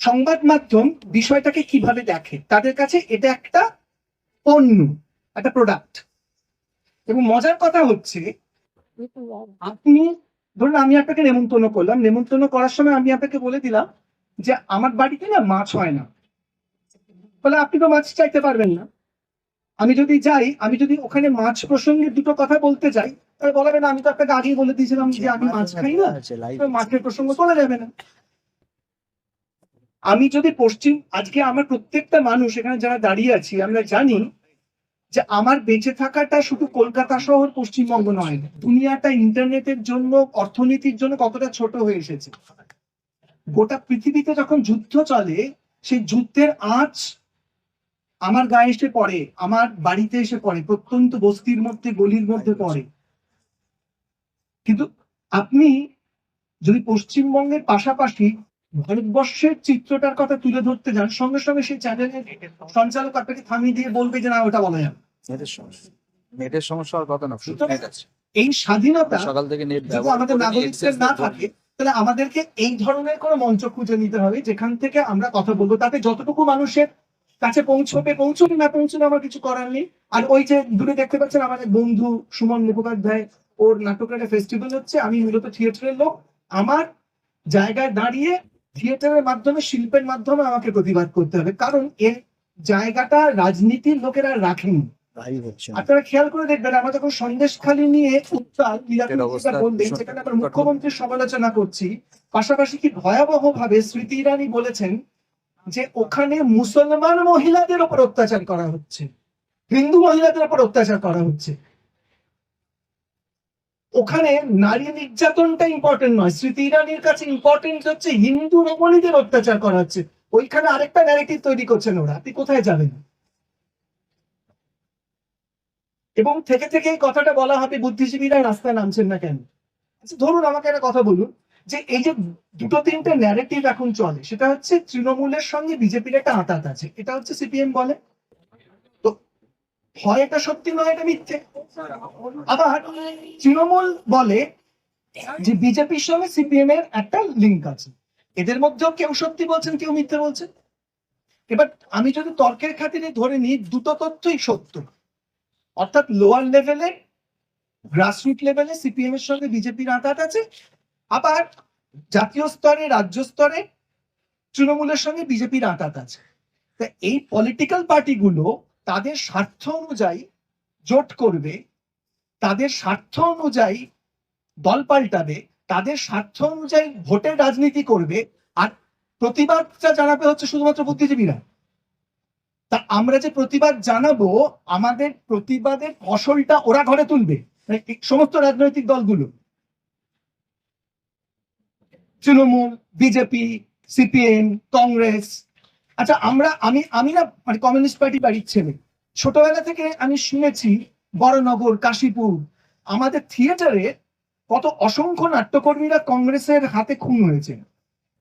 সংবাদ মাধ্যম বিষয়টাকে কীভাবে দেখে? তাদের কাছে এটা একটা পণ্য একটা প্রোডাক্ট এবং মজার কথা হচ্ছে আপনি ধরুন আমি আপনাকে নেমন্তন্ন করলাম। নেমন্তন্ন করার সময় আমি আপনাকে বলে দিলাম যে আমার বাড়িতে না মাছ হয় না। বলে আপনি তো মাছ চাইতে পারবেন না। আমি যদি যাই আমি যদি ওখানে মাছ প্রসঙ্গে দুটো কথা বলতে যাই তাহলে বলা না আমি তো আপনাকে আগেই বলে দিয়েছিলাম যে আমি মাছ খাই না। মাছের প্রসঙ্গ তোলা যাবে না। আমি যদি পশ্চিম, আজকে আমার প্রত্যেকটা মানুষ এখানে যারা দাঁড়িয়ে আছি, আমরা জানি যে আমার বেঁচে থাকাটা শুধু কলকাতা শহর, পশ্চিমবঙ্গ নয়, দুনিয়াটা ইন্টারনেটের জন্য, অর্থনীতির জন্য কতটা ছোট হয়ে এসেছে। গোটা পৃথিবীতে যখন যুদ্ধ চলে, সেই যুদ্ধের আঁচ আমার গায়ে এসে পড়ে, আমার বাড়িতে এসে পড়ে, প্রত্যন্ত বস্তির মধ্যে, গলির মধ্যে পড়ে। কিন্তু আপনি যদি পশ্চিমবঙ্গের পাশাপাশি ভারতবর্ষের চিত্রটার কথা তুলে ধরতে যান সঙ্গে সঙ্গে সেই চ্যানেলের সঞ্চালক আপনাকে থামিয়ে দিয়ে বলবে যে না ওটা বলা যাবে। নেটের সমস্যা। নেটের সমস্যা হওয়ার কথা না নেট আছে এই স্বাধীনতা সকাল থেকে নেট আমাদের নাগরিকদের না থাকে তাহলে আমাদেরকে এই ধরনের কোনো মঞ্চ খুঁজে নিতে হবে যেখান থেকে আমরা কথা বলব। তাতে যতটুকু মানুষের কাছে পৌঁছবে পৌঁছবে না পৌঁছবে আমার কিছু করার নেই। আর ওই যে দূরে দেখতে পাচ্ছেন আমাদের বন্ধু সুমন মুখোপাধ্যায় ওর নাটকের একটা ফেস্টিভ্যাল হচ্ছে। আমি মূলত থিয়েটারের লোক। আমার জায়গায় দাঁড়িয়ে থিয়েটারের মাধ্যমে শিল্পের মাধ্যমে আমাকে প্রতিবাদ করতে হবে। কারণ এর জায়গাটা রাজনীতির লোকেরা রাখেনি। তাই আপনারা খেয়াল করে দেখবেন আমরা যখন সন্দেশখালী নিয়ে উত্তাল বললেন সেখানে আমরা মুখ্যমন্ত্রীর সমালোচনা করছি পাশাপাশি কি ভয়াবহ ভাবে স্মৃতি ইরানি বলেছেন যে ওখানে মুসলমান মহিলাদের উপর অত্যাচার করা হচ্ছে হিন্দু মহিলাদের উপর অত্যাচার করা হচ্ছে। ওখানে নারী নির্যাতনটা ইম্পর্টেন্ট নয়। স্মৃতি ইরানির কাছে ইম্পর্টেন্ট হচ্ছে হিন্দু রমণীদের অত্যাচার করা হচ্ছে। ওইখানে আরেকটা ন্যারেটিভ তৈরি করছেন ওরা। আপনি কোথায় যাবেন? এবং থেকে থেকে কথাটা বলা হবে, বুদ্ধিজীবীরা রাস্তায় নামছেন না কেন? আচ্ছা ধরুন আমাকে একটা কথা বলুন, যে এই যে দুটো তিনটে ন্যারেটিভ এখন চলে, সেটা হচ্ছে তৃণমূলের সঙ্গে বিজেপির একটা আঁতাত আছে। এটা হচ্ছে সিপিএম বলে। হয় এটা সত্যি নয়, এটা মিথ্যে। আবার তৃণমূল বলে যে বিজেপির সঙ্গে সিপিএম এর একটা লিঙ্ক আছে। এদের মধ্যেও কেউ সত্যি বলছেন, কেউ মিথ্যে বলছেন। এবার আমি যদি তর্কের খাতিরে ধরে নিই, দুটো তথ্যই সত্য। অর্থাৎ লোয়ার লেভেলে গ্রাসরুট লেভেলে সিপিএম এর সঙ্গে বিজেপির আঁতাত আছে। আবার জাতীয় স্তরে, রাজ্য স্তরে তৃণমূলের সঙ্গে বিজেপির আঁতাত আছে। তা এই পলিটিক্যাল পার্টিগুলো তাদের স্বার্থ অনুযায়ী জোট করবে, তাদের স্বার্থ অনুযায়ী দল পাল্টাবে, তাদের স্বার্থ অনুযায়ী ভোটের রাজনীতি করবে, আর প্রতিবাদটা জানাবে হচ্ছে শুধুমাত্র বুদ্ধিজীবীরা। তা আমরা যে প্রতিবাদ জানাব, আমাদের প্রতিবাদের ফসলটা ওরা ঘরে তুলবে মানে সমস্ত রাজনৈতিক দলগুলো। তৃণমূল, বিজেপি, সিপিএম, কংগ্রেস আচ্ছা আমরা, আমি আমি না মানে কমিউনিস্ট পার্টি বাড়ির ছেলে। ছোটবেলা থেকে আমি শুনেছি বড়নগর, কাশীপুর, আমাদের থিয়েটারে কত অসংখ্য নাট্যকর্মীরা কংগ্রেসের হাতে খুন হয়েছে।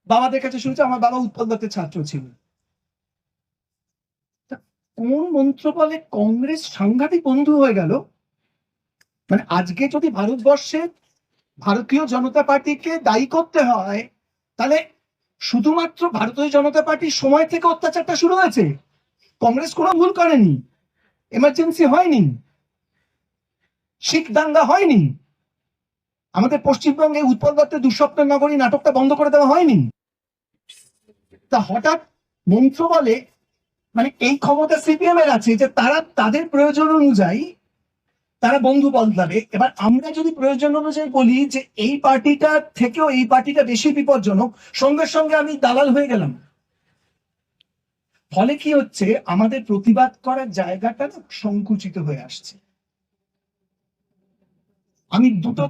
বাবাদের কাছে শুনেছি, আমার বাবা উৎপল দত্তের ছাত্র ছিল। কোন মন্ত্র বলে কংগ্রেস সাংঘাতিক বন্ধু হয়ে গেল? মানে আজকে যদি ভারতবর্ষে ভারতীয় জনতা পার্টিকে দায়ী করতে হয়, তাহলে শুধুমাত্র ভারতীয় জনতা পার্টির সময় থেকে অত্যাচারটা শুরু হয়েছে। কংগ্রেস কোনো ভুল করেনি। এমার্জেন্সি হয়নি। শিখ দাঙ্গা হয়নি। আমাদের পশ্চিমবঙ্গে উৎপল দত্তের দুঃস্বপ্ন নগরী নাটকটা বন্ধ করে দেওয়া হয়নি। তা হঠাৎ মন্ত্র বলে মানে এই ক্ষমতা সিপিএম এর আছে যে তারা তাদের প্রয়োজন অনুযায়ী তারা বন্ধু বদলাবে। এবার আমরা যদি প্রয়োজন অনুযায়ী বলি যে এই পার্টিটা থেকেও এই পার্টিটা বেশি বিপজ্জনক, সঙ্গে সঙ্গে আমি দালাল হয়ে গেলাম। ফলে কি হচ্ছে? আমাদের প্রতিবাদ করার জায়গাটা সংকুচিত হয়ে আসছে। আমি দুটো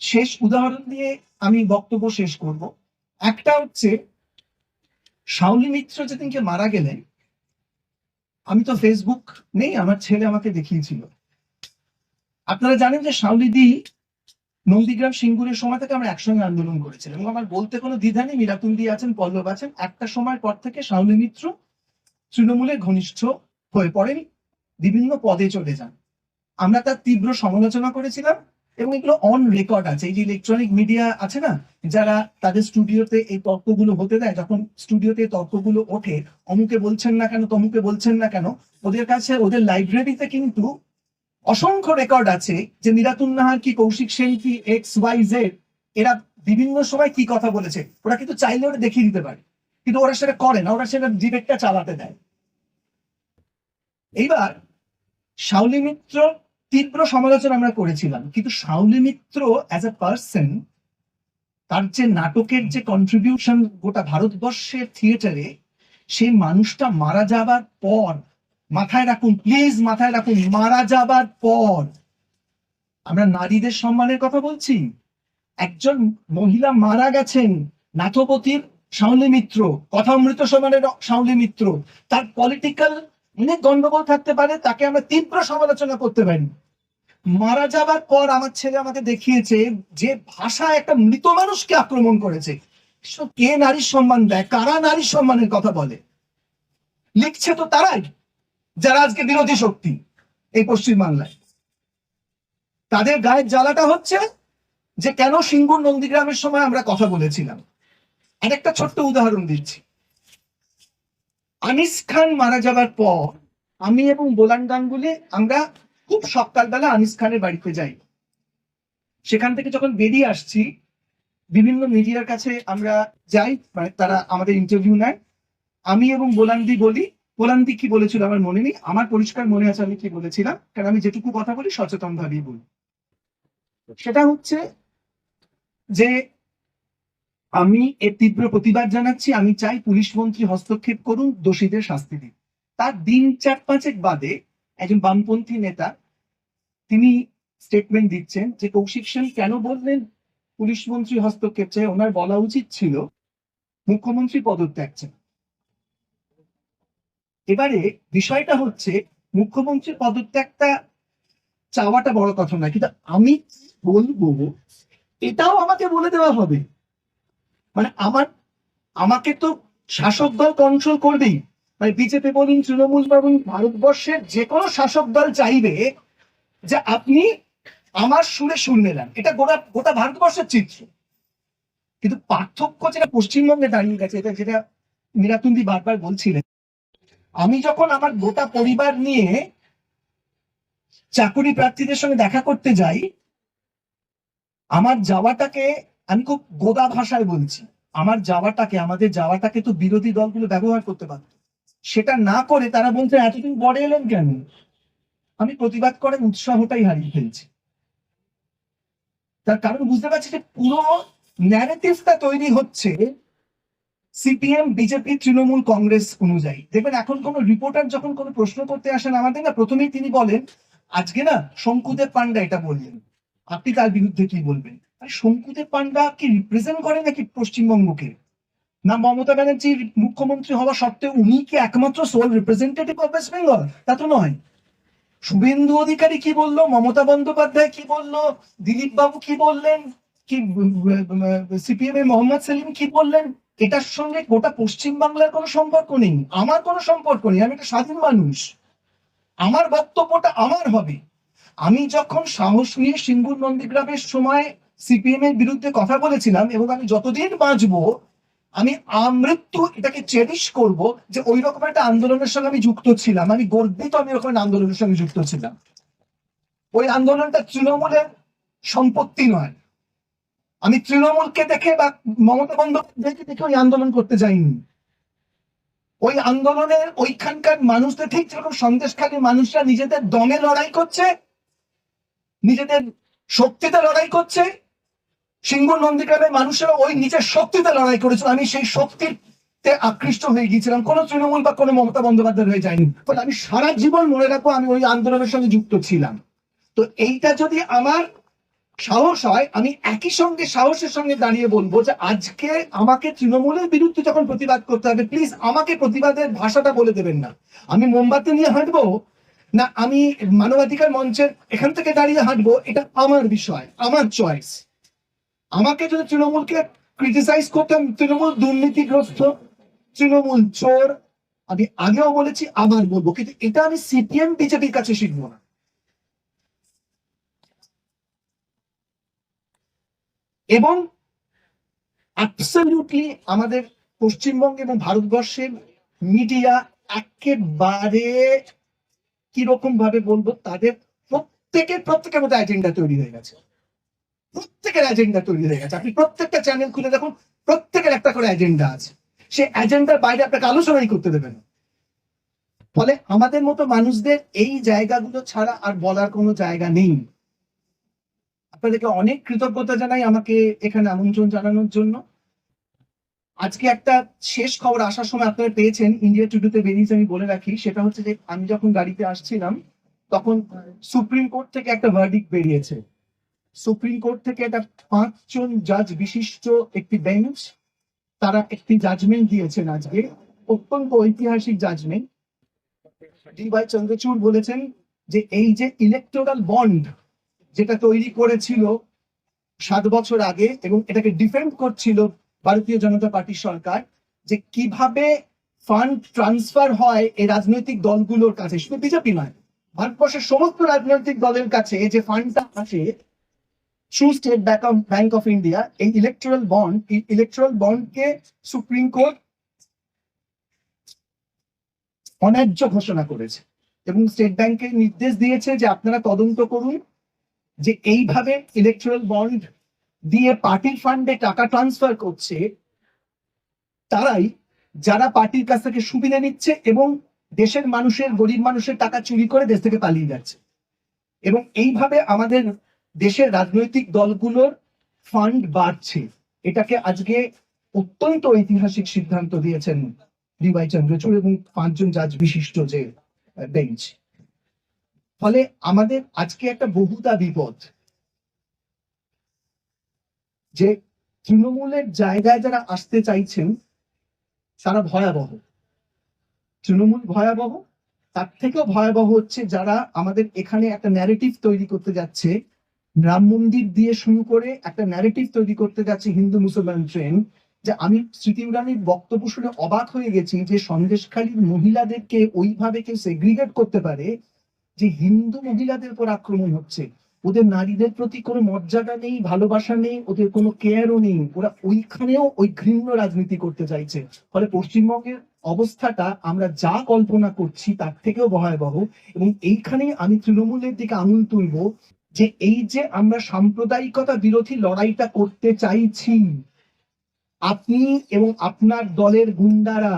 শেষ উদাহরণ দিয়ে আমি বক্তব্য শেষ করব। একটা হচ্ছে, শাওলি মিত্র যেদিনকে মারা গেলেন, আমি তো ফেসবুক নেই, আমার ছেলে আমাকে দেখিয়েছিল। আপনারা জানেন যে শাওলিদি নন্দীগ্রাম সিঙ্গুরের সময় থেকে আমরা একসঙ্গে আন্দোলন করেছিলাম এবং আমার বলতে কোনো দ্বিধা নেই, মীরাতুল দি আছেন, পল্লব আছেন। একটা সময় পর থেকে শাওলি মিত্র তৃণমূলের ঘনিষ্ঠ হয়ে পড়েন, বিভিন্ন পদে চলে যান। আমরা তার তীব্র সমালোচনা করেছিলাম এবং এগুলো অন রেকর্ড আছে। এই যে ইলেকট্রনিক মিডিয়া আছে না, যারা তাদের স্টুডিওতে এই তর্কগুলো হতে দেয়, যখন স্টুডিওতে তর্কগুলো ওঠে, অমুকে বলছেন না কেন, তমুকে বলছেন না কেন, ওদের কাছে, ওদের লাইব্রেরিতে কিন্তু অসংখ্য রেকর্ড আছে যে মিরাতুন নাহার কি কৌশিক সেন কি এক্স ওয়াই জেড এরা বিভিন্ন সময় কি কথা বলেছে। ওরা কিন্তু চাইলে ওরা দেখিয়ে দিতে পারে। কিন্তু ওরা সেটা করে না, ওরা সেটা ডিবেটটা চালাতে দেয়। এইবার শাওলি মিত্র তীব্র সমালোচনা আমরা করেছিলাম, কিন্তু Shaoli Mitra as a person তার যে নাটকের যে কন্ট্রিবিউশন গোটা ভারতবর্ষের থিয়েটারে সেই মানুষটা মারা যাবার পর মাথায় রাখুন প্লিজ মাথায় রাখুন, মারা যাবার পর। আমরা নারীদের সম্মানের কথা বলছি। একজন মহিলা মারা গেছেন, নাথপতির শাওলি মিত্র, কথামৃত সমানের শাওলি মিত্র। তার পলিটিক্যাল অনেক গন্ডগোল থাকতে পারে, তাকে আমরা তীব্র সমালোচনা করতে পারি। মারা যাবার পর আমার ছেলে আমাকে দেখিয়েছে যে ভাষা একটা মৃত মানুষকে আক্রমণ করেছে। কে নারীর সম্মান দেয়, কারা নারীর সম্মানের কথা বলে? লিখছে তো তারাই। যারা আজকে বিরোধী শক্তি এই পশ্চিম বাংলায় তাদের গায়ের জ্বালাটা হচ্ছে যে কেন সিঙ্গুর নন্দীগ্রামের সময় আমরা কথা বলেছিলাম। আর একটা ছোট্ট উদাহরণ দিচ্ছি। আনিস খান মারা যাবার পর আমি এবং বোলান গাঙ্গুলি আমরা খুব সকালবেলা আনিস খানের বাড়িতে যাই। সেখান থেকে যখন বেরিয়ে আসছি, বিভিন্ন মিডিয়ার কাছে আমরা যাই মানে তারা আমাদের ইন্টারভিউ নেয়। আমি এবং বোলান্দি বলি বোলান্দি কি বলেছিল আমার মনে নেই। আমার পরিষ্কার মনে আছে আমি কি বলেছিলাম, কারণ আমি যেটুকু কথা বলি সচেতন ভাবেই বলি। সেটা হচ্ছে যে আমি এর তীব্র প্রতিবাদ জানাচ্ছি, আমি চাই পুলিশ মন্ত্রী হস্তক্ষেপ করুন, দোষীদের শাস্তি দিন। তার দিন চার পাঁচেক বাদে একজন বামপন্থী নেতা, তিনি স্টেটমেন্ট দিচ্ছেন যে কৌশিক সেন কেন বললেন পুলিশ মন্ত্রী হস্তক্ষেপ চাই? ওনার বলা উচিত ছিল, মুখ্যমন্ত্রী পদত্যাগ চাই এবারে বিষয়টা হচ্ছে, মুখ্যমন্ত্রীর পদত্যাগটা চাওয়াটা বড় কথা নয়, কিন্তু আমি বলব, এটাও আমাকে বলে দেওয়া হবে। মানে আমার, আমাকে তো শাসক দল কন্ট্রোল করবেই। মানে বিজেপি বলুন, তৃণমূল বলুন, ভারতবর্ষের যে কোনো শাসক দল চাইবে যে আপনি আমার সুরে শুনলে নেন এটা গোটা গোটা ভারতবর্ষের চিত্র। কিন্তু পার্থক্য যেটা পশ্চিমবঙ্গে দাঁড়িয়ে গেছে, এটা যেটা মীরাতুন্দি বারবার বলছিলেন আমি যখন আমার গোটা পরিবার নিয়ে চাকুরি প্রার্থীদের সঙ্গে দেখা করতে যাই, আমার যাওয়াটাকে আমি খুব গোদা ভাষায় বলছি। আমার যাওয়াটাকে, আমাদের যাওয়াটাকে তো বিরোধী দলগুলো ব্যবহার করতে পারত। সেটা না করে তারা বলছে, এতদিন পরে এলেন কেন? আমি প্রতিবাদ করে উৎসাহটাই হারিয়ে ফেলছি। তার কারণ বুঝতে পারছি যে পুরো ন্যারেটিভটা তৈরি হচ্ছে সিপিএম বিজেপি তৃণমূল কংগ্রেস অনুযায়ী। দেখবেন, এখন কোন রিপোর্টার যখন কোনো প্রশ্ন করতে আসেন আমাদের না, প্রথমেই তিনি বলেন, আজকে না, শঙ্কুদেব পান্ডা এটা বললেন। আপনি তার বিরুদ্ধে কি বলবেন? শঙ্কুদেব পান্ডা কি রিপ্রেজেন্ট করে নাকি পশ্চিমবঙ্গকে? না, মমতা ব্যানার্জির মুখ্যমন্ত্রী হওয়া সত্ত্বেও উনি কি একমাত্র sole representative of West Bengal তা তো নয়। শুভেন্দু অধিকারী কি বলল? মমতা বন্দ্যোপাধ্যায় কি বলল? দিলীপ বাবু কি বললেন? কি সিপিএম এর মোহাম্মদ সেলিম কি বললেন? এটার সঙ্গে গোটা পশ্চিম বাংলার কোনো সম্পর্ক নেই, আমার কোনো সম্পর্ক নেই, আমি একটা স্বাধীন মানুষ। আমার বক্তব্যটা আমার হবে। আমি যখন সাহস নিয়ে সিঙ্গুর নন্দীগ্রামের সময় সিপিএম এর বিরুদ্ধে কথা বলেছিলাম এবং আমি যতদিন বাঁচবো, আমি আমৃত্যু এটাকে চেরিশ করব যে ওই রকম একটা আন্দোলনের সঙ্গে আমি যুক্ত ছিলাম। আমি গর্বিত আমি ওরকম আন্দোলনের সঙ্গে যুক্ত ছিলাম। ওই আন্দোলনটা তৃণমূলের সম্পত্তি নয়। আমি তৃণমূলকে দেখে বা মমতা বন্দ্যোপাধ্যায়কে দেখে ওই আন্দোলন করতে যাইনি। ওই আন্দোলনের ওইখানকার মানুষদের ঠিক যেরকম সন্দেশখালী মানুষরা নিজেদের দমে লড়াই করছে, নিজেদের শক্তিতে লড়াই করছে, সিঙ্গুর নন্দীগ্রামের মানুষেরা ওই নিজের শক্তিতে লড়াই করেছিল। আমি সেই শক্তিতে আকৃষ্ট হয়ে গিয়েছিলাম। কোনো তৃণমূল বা কোনো মমতা বন্দ্যোপাধ্যায় হয়ে যায়নি। ফলে আমি সারা জীবন মনে রাখব আমি ওই আন্দোলনের সঙ্গে যুক্ত ছিলাম। তো এইটা যদি আমার সাহস হয়, আমি একই সঙ্গে সাহসের সঙ্গে দাঁড়িয়ে বলব যে আজকে আমাকে তৃণমূলের বিরুদ্ধে যখন প্রতিবাদ করতে হবে প্লিজ আমাকে প্রতিবাদের ভাষাটা বলে দেবেন না। আমি মোমবাতি নিয়ে হাঁটবো, না, আমি মানবাধিকার মঞ্চের এখান থেকে দাঁড়িয়ে হাঁটবো, এটা আমার বিষয়, আমার চয়েস আমাকে যদি তৃণমূলকে ক্রিটিসাইজ করতাম তৃণমূল দুর্নীতিগ্রস্ত, তৃণমূল চোর, আমি আগেও বলেছি, আবার বলব, কিন্তু এটা আমি সিপিএম বিজেপির কাছে শিখব না। এবং অ্যাবসলিউটলি আমাদের পশ্চিমবঙ্গ এবং ভারতবর্ষের মিডিয়া একেবারে কীরকম ভাবে বলব, তাদের প্রত্যেকের প্রত্যেকের মধ্যে এজেন্ডা তৈরি হয়ে গেছে। প্রত্যেকের এজেন্ডা তৈরি হয়ে গেছে। আপনি প্রত্যেকটা চ্যানেল খুলে দেখুন, প্রত্যেকের একটা করে এজেন্ডা আছে। সে এজেন্ডার বাইরে আপনাকে আলোচনাই করতে দেবে না। ফলে আমাদের মতো মানুষদের এই জায়গাগুলো ছাড়া আর বলার কোনো জায়গা নেই। আপনাদেরকে অনেক কৃতজ্ঞতা জানাই আমাকে এখানে আমন্ত্রণ জানানোর জন্য। আজকে একটা শেষ খবর আসার সময় আপনারা পেয়েছেন ইন্ডিয়া টুডেতে বেরিয়েছে আমি বলে রাখি, সেটা হচ্ছে যে আমি যখন গাড়িতে আসছিলাম, তখন সুপ্রিম কোর্ট থেকে একটা ভার্ডিক বেরিয়েছে। সুপ্রিম কোর্ট থেকে একটা পাঁচজন জাজ বিশিষ্ট একটি বেঞ্চ তারা একটি জাজমেন্ট দিয়েছেন আজকে, অত্যন্ত ঐতিহাসিক জাজমেন্ট ডি ওয়াই চন্দ্রচূড় বলেছেন যে এই যে ইলেকটোরাল বন্ড যেটা তৈরি করেছিল সাত বছর আগে এবং এটাকে ডিফেন্ড করছিল ভারতীয় জনতা পার্টির সরকার যে কীভাবে ফান্ড ট্রান্সফার হয় এই রাজনৈতিক দলগুলোর কাছে। শুধু বিজেপি নয়, ভারতবর্ষের সমস্ত রাজনৈতিক দলের কাছে যে ফান্ডটা আসে through State Bank of India এই ইলেকট্রাল বন্ড এই ইলেকট্রাল বন্ডকে সুপ্রিম কোর্ট অন্যায্য ঘোষণা করেছে এবং স্টেট ব্যাংকে নির্দেশ দিয়েছে যে আপনারা তদন্ত করুন যে এইভাবে ইলেকট্রাল বন্ড দিয়ে পার্টির ফান্ডে টাকা ট্রান্সফার করছে, তারাই যারা পার্টির কাছ থেকে সুবিধা নিচ্ছে এবং দেশের মানুষের, গরিব মানুষের টাকা চুরি করে দেশ থেকে পালিয়ে যাচ্ছে। এবং এইভাবে আমাদের দেশের রাজনৈতিক দলগুলোর ফান্ড বাড়ছে। এটাকে আজকে অত্যন্ত ঐতিহাসিক সিদ্ধান্ত দিয়েছেন ডিওয়াই চন্দ্রচূড় এবং পাঁচজন জাজ বিশিষ্ট যে বেঞ্চ ফলে আমাদের আজকে একটা বহুদা বিপদ। যে তৃণমূলের জায়গায় যারা আসতে চাইছেন, তারা ভয়াবহ। তৃণমূল ভয়াবহ, তার থেকেও ভয়াবহ হচ্ছে যারা আমাদের এখানে একটা ন্যারেটিভ তৈরি করতে যাচ্ছে, রাম মন্দির দিয়ে শুরু করে একটা ন্যারেটিভ তৈরি করতে যাচ্ছে হিন্দু মুসলমান ট্রেন, যে আমি স্মৃতি ইরানির বক্তব্য শুনে অবাক হয়ে গেছি যে সন্দেশখালীর মহিলাদেরকে ওইভাবে কেউ সেগ্রিগেট করতে পারে যে হিন্দু মহিলাদের উপর আক্রমণ হচ্ছে, ওদের নারীদের প্রতি কোনো মর্যাদা নেই, ভালোবাসা নেই, ওদের কোনো কেয়ারও নেই, ওরা ওইখানেও ওই ঘৃণ্য রাজনীতি করতে চাইছে। ফলে পশ্চিমবঙ্গের অবস্থাটা আমরা যা কল্পনা করছি তার থেকেও ভয়াবহ এবং এইখানে আমি তৃণমূলের দিকে আঙুল তুলবো যে এই যে আমরা সাম্প্রদায়িকতা বিরোধী লড়াইটা করতে চাইছি, আপনি এবং আপনার দলের গুন্ডারা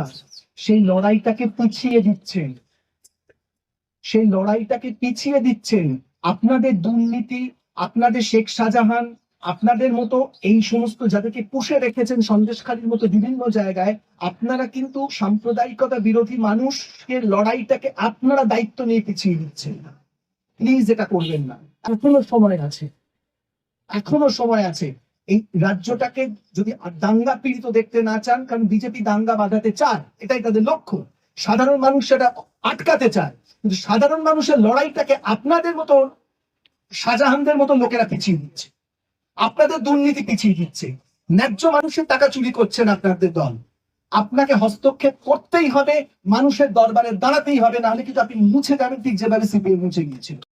সেই লড়াইটাকে পিছিয়ে দিচ্ছেন। সেই লড়াইটাকে পিছিয়ে দিচ্ছেন আপনাদের দুর্নীতি, আপনাদের শেখ শাহজাহান, আপনাদের মতো এই সমস্ত যাদেরকে পুষে রেখেছেন সন্দেশখালীর মতো বিভিন্ন জায়গায়, আপনারা কিন্তু সাম্প্রদায়িকতা বিরোধী মানুষের লড়াইটাকে আপনারা দায়িত্ব নিয়ে পিছিয়ে দিচ্ছেন প্লিজ এটা করবেন না। এখনও সময় আছে। এখনও সময় আছে। এই রাজ্যটাকে যদি দাঙ্গা পীড়িত দেখতে না চান, কারণ বিজেপি দাঙ্গা বাঁধাতে চান এটাই তাদের লক্ষ্য। সাধারণ মানুষ সেটা আটকাতে চায়। কিন্তু সাধারণ মানুষের লড়াইটাকে আপনাদের মতো শাহজাহানদের মতো লোকেরা পিছিয়ে দিচ্ছে। আপনাদের দুর্নীতি পিছিয়ে দিচ্ছে। ন্যায্য মানুষের টাকা চুরি করছেন আপনাদের দল। আপনাকে হস্তক্ষেপ করতেই হবে, মানুষের দরবারে দাঁড়াতেই হবে, নাহলে কিন্তু আপনি মুছে যাবেন ঠিক যেভাবে সিপিএম মুছে গিয়েছিল।